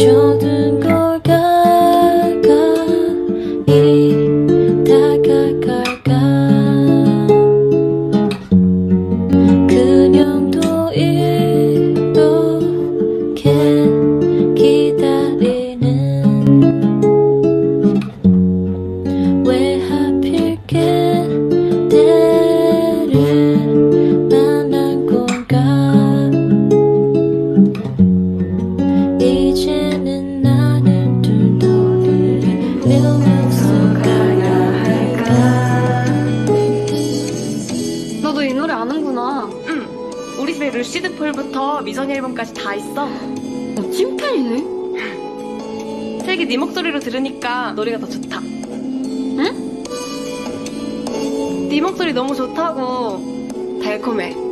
就。 너도 이 노래 아는구나. 응. 우리 집에 루시드 폴부터 미선 앨범까지 다 있어. 어, 찐팬이네. 슬기 네 목소리로 들으니까 노래가 더 좋다. 응? 네 목소리 너무 좋다고. 달콤해.